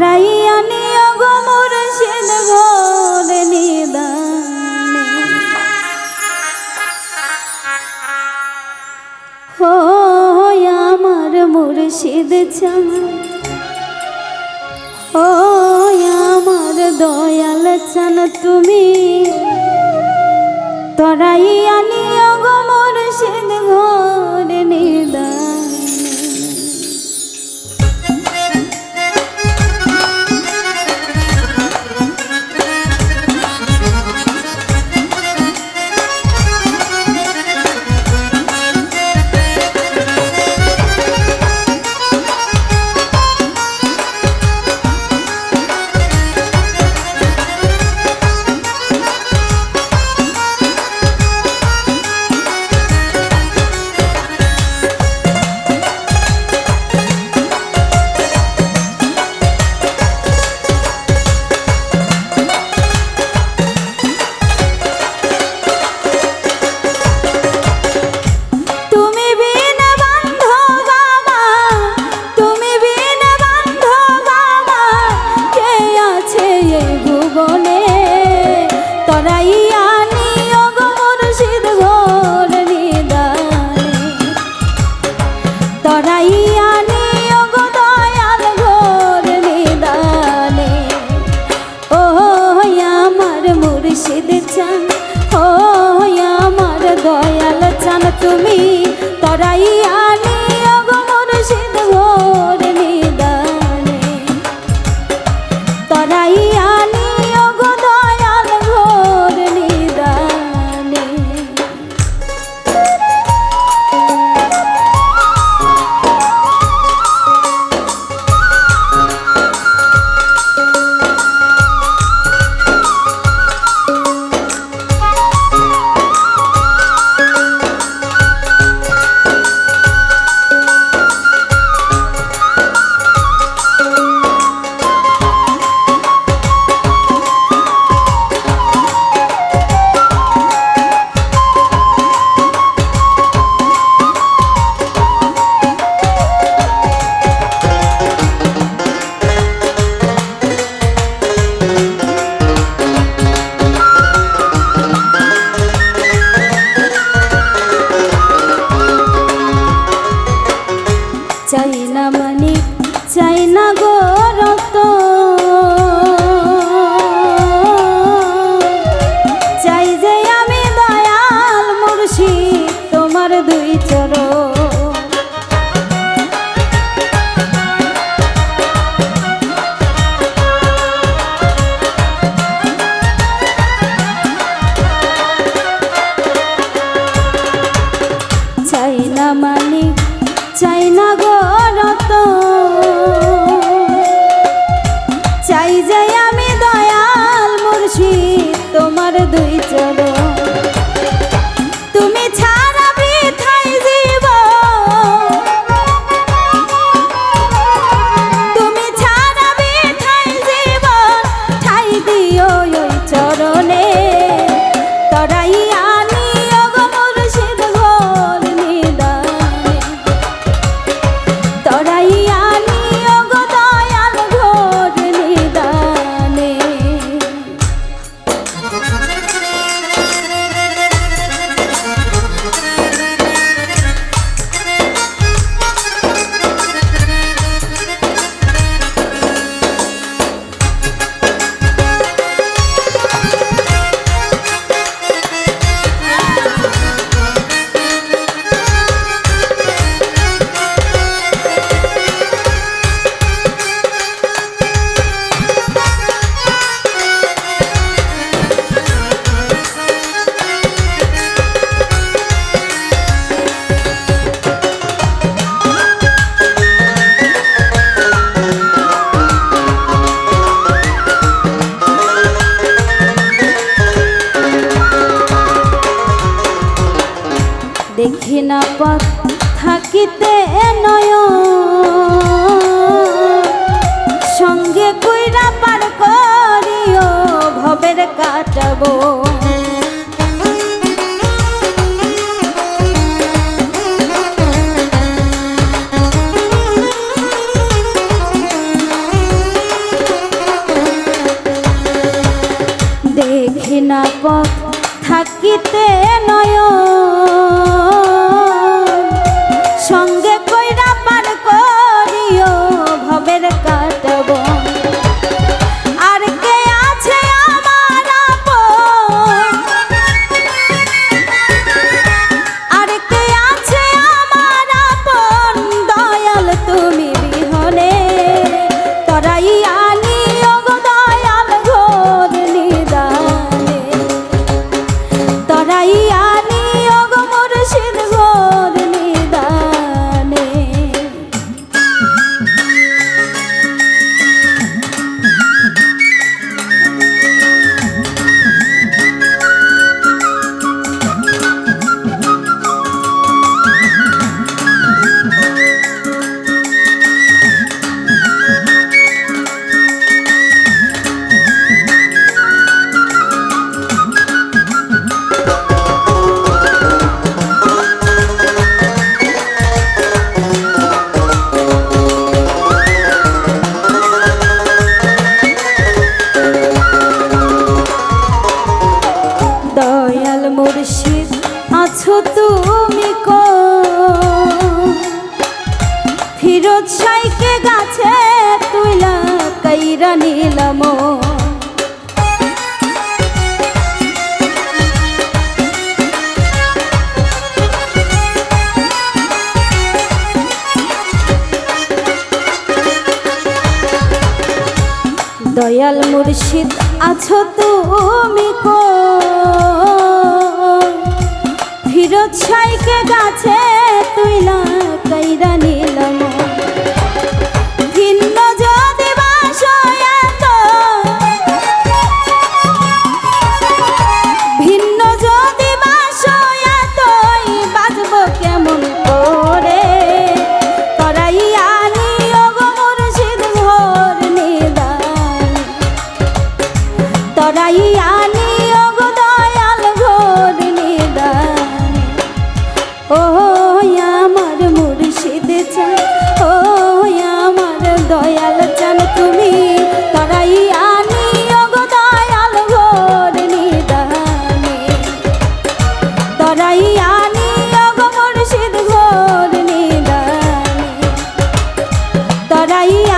ফিরাইয়া নিয় গো মুর্শিদ গোর নিদানে। ও আমার মুর্শিদ চান ও আমার দয়াল চান তুমি। তোরাইয়া নিয় গো মুর্শিদ দেখি না পথ থাকিতে নয় সঙ্গে কইরা পার করিও ভবের কাটাবো। জানিলাম। দয়াল মুর্শিদ আছো তুমি কো ফিরোজ সাইকে গাছে তুই না কইরা para paraíso.